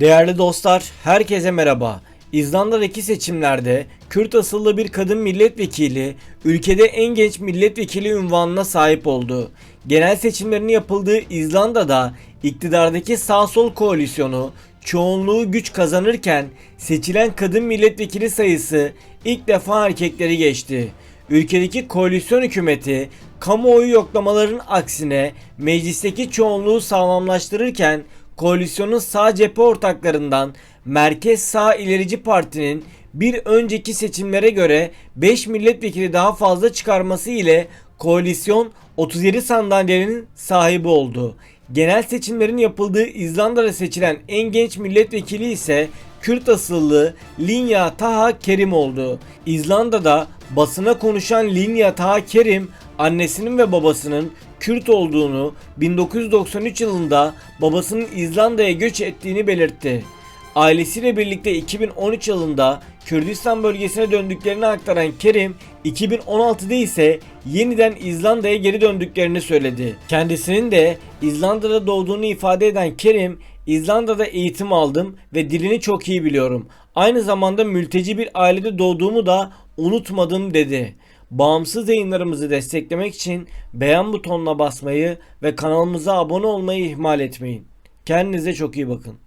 Değerli dostlar, herkese merhaba. İzlanda'daki seçimlerde Kürt asıllı bir kadın milletvekili ülkede en genç milletvekili unvanına sahip oldu. Genel seçimlerin yapıldığı İzlanda'da iktidardaki sağ sol koalisyonu çoğunluğu güç kazanırken seçilen kadın milletvekili sayısı ilk defa erkekleri geçti. Ülkedeki koalisyon hükümeti kamuoyu yoklamaların aksine meclisteki çoğunluğu sağlamlaştırırken koalisyonun sağ cephe ortaklarından Merkez Sağ İlerici Parti'nin bir önceki seçimlere göre 5 milletvekili daha fazla çıkarması ile koalisyon 37 sandalyenin sahibi oldu. Genel seçimlerin yapıldığı İzlanda'da seçilen en genç milletvekili ise Kürt asıllı Linya Taha Kerim oldu. İzlanda'da basına konuşan Linya Taha Kerim annesinin ve babasının Kürt olduğunu 1993 yılında babasının İzlanda'ya göç ettiğini belirtti. Ailesiyle birlikte 2013 yılında Kürdistan bölgesine döndüklerini aktaran Kerim, 2016'da ise yeniden İzlanda'ya geri döndüklerini söyledi. Kendisinin de İzlanda'da doğduğunu ifade eden Kerim, İzlanda'da eğitim aldım ve dilini çok iyi biliyorum. Aynı zamanda mülteci bir ailede doğduğumu da unutmadım dedi. Bağımsız yayınlarımızı desteklemek için beğen butonuna basmayı ve kanalımıza abone olmayı ihmal etmeyin. Kendinize çok iyi bakın.